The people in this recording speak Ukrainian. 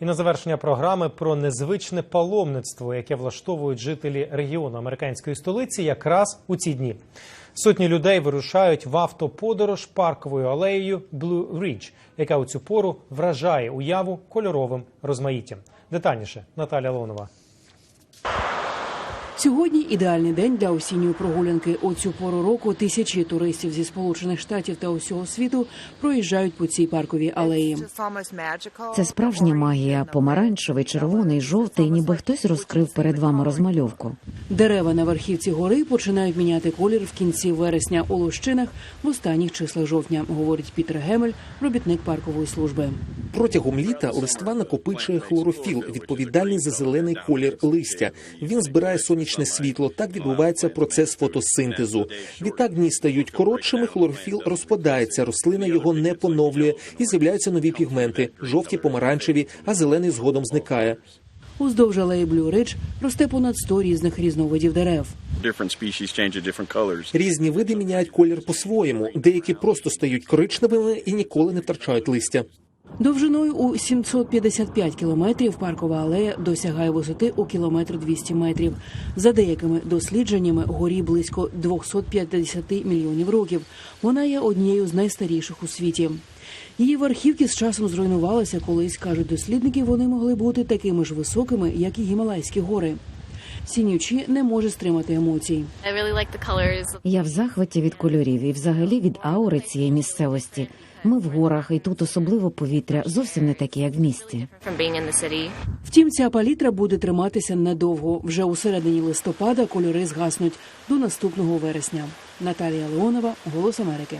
І на завершення програми про незвичне паломництво, яке влаштовують жителі регіону американської столиці, якраз у ці дні. Сотні людей вирушають в автоподорож парковою алеєю Blue Ridge, яка у цю пору вражає уяву кольоровим розмаїттям. Детальніше Наталя Лонова. Сьогодні ідеальний день для осінньої прогулянки. У цю пору року тисячі туристів зі сполучених штатів та усього світу проїжджають по цій парковій алеї. Це справжня магія. Помаранчевий, червоний, жовтий, ніби хтось розкрив перед вами розмальовку. Дерева на верхівці гори починають міняти колір в кінці вересня у лощинах в останніх числах жовтня, говорить Пітер Гемель, робітник паркової служби. Протягом літа листва накопичує хлорофіл, відповідальний за зелений колір листя. Він збирає сонячне світло. Так відбувається процес фотосинтезу. Відтак дні стають коротшими. Хлорофіл розпадається, рослина його не поновлює і з'являються нові пігменти жовті, помаранчеві, а зелений згодом зникає. Уздовж алеї Блю Ридж росте понад 100 різних різновидів дерев. Різні види міняють колір по-своєму. Деякі просто стають коричневими і ніколи не втрачають листя. Довжиною у 755 кілометрів паркова алея досягає висоти у кілометр 200 метрів. За деякими дослідженнями горі близько 250 мільйонів років. Вона є однією з найстаріших у світі. Її верхівки з часом зруйнувалися колись, кажуть дослідники. Вони могли бути такими ж високими, як і Гімалайські гори. Сінючі не може стримати емоцій. Я в захваті від кольорів і взагалі від аури цієї місцевості. Ми в горах, і тут особливо повітря зовсім не таке, як в місті. Втім, ця палітра буде триматися недовго. Вже у середині листопада кольори згаснуть до наступного вересня. Наталія Леонова, Голос Америки.